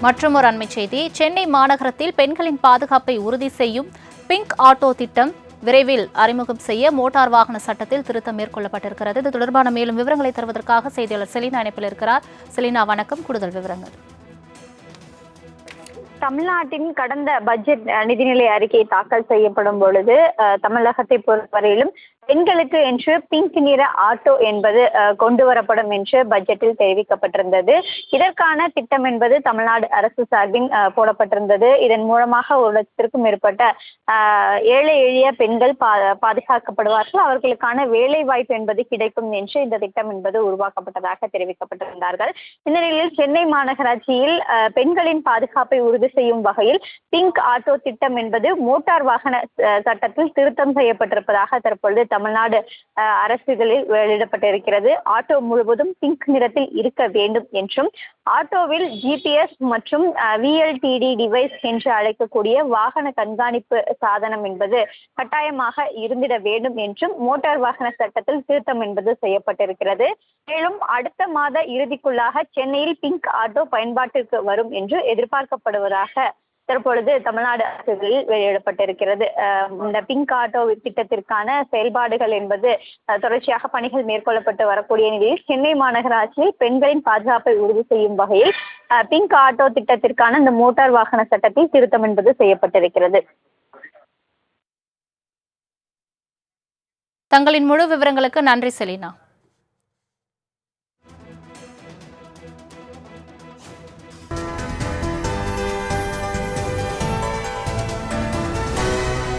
மற்றும் ஒரு அண்மை செய்தி சென்னை மாநகரத்தில் பெண்களின் பாதுகாப்பை உறுதி செய்யும் பிங்க் ஆட்டோ திட்டம் விரைவில் அறிமுகம் செய்ய மோட்டார் வாகன சட்டத்தில் திருத்தம் மேற்கொள்ளப்பட்டிருக்கிறது. இது தொடர்பான மேலும் விவரங்களை தருவதற்காக செய்தியாளர் செலினா இணைப்பில் இருக்கிறார். செலினா வணக்கம். கூடுதல் விவரங்கள். தமிழ்நாட்டின் கடந்த பட்ஜெட் அஹ், நிதிநிலை அறிக்கை தாக்கல் செய்யப்படும் பொழுது அஹ், தமிழகத்தை பொறுத்தவரையிலும் பெண்களுக்கு என்று பிங்க் நிற ஆட்டோ என்பது அஹ், கொண்டு வரப்படும் என்று பட்ஜெட்டில் தெரிவிக்கப்பட்டிருந்தது. இதற்கான திட்டம் என்பது தமிழ்நாடு அரசு சார்பில் போடப்பட்டிருந்தது. இதன் மூலமாக ஒரு லட்சத்திற்கும் மேற்பட்ட ஏழை எளிய பெண்கள் பா பாதுகாக்கப்படுவார்கள். அவர்களுக்கான வேலை வாய்ப்பு என்பது கிடைக்கும் என்று இந்த திட்டம் என்பது உருவாக்கப்பட்டதாக தெரிவிக்கப்பட்டிருந்தார்கள். இந்த நிலையில் சென்னை மாநகராட்சியில் பெண்களின் பாதுகாப்பை உறுதி செய்யும் வகையில் பிங்க் ஆட்டோ திட்டம் என்பது மோட்டார் வாகன சட்டத்தில் திருத்தம் செய்யப்பட்டிருப்பதாக தற்பொழுது தமிழ்நாடு அரசுகளில் வெளியிடப்பட்டிருக்கிறது. ஆட்டோ முழுவதும் பிங்க் நிறத்தில் இருக்க வேண்டும் என்றும் ஆட்டோவில் ஜிபிஎஸ் மற்றும் விஎல்டிடி டிவைஸ் என்று அழைக்கக்கூடிய வாகன கண்காணிப்பு சாதனம் என்பது கட்டாயமாக இருந்திட வேண்டும் என்றும் மோட்டார் வாகன சட்டத்தில் திருத்தம் என்பது செய்யப்பட்டிருக்கிறது. மேலும் அடுத்த மாத இறுதிக்குள்ளாக சென்னையில் பிங்க் ஆட்டோ பயன்பாட்டிற்கு வரும் என்று எதிர்பார்க்கப்படுவதாக தற்பொழுது தமிழ்நாடு அரசுகளில் வெளியிடப்பட்டிருக்கிறது. இந்த பிங்க் ஆட்டோ திட்டத்திற்கான செயல்பாடுகள் என்பது தொடர்ச்சியாக பணிகள் மேற்கொள்ளப்பட்டு வரக்கூடிய நிலையில் சென்னை மாநகராட்சியில் பெண்களின் பாதுகாப்பை உறுதி செய்யும் வகையில் பிங்க் ஆட்டோ திட்டத்திற்கான இந்த மோட்டார் வாகன சட்டத்தில் திருத்தம் என்பது செய்யப்பட்டிருக்கிறது. தங்களின் முழு விவரங்களுக்கு நன்றி செலினா.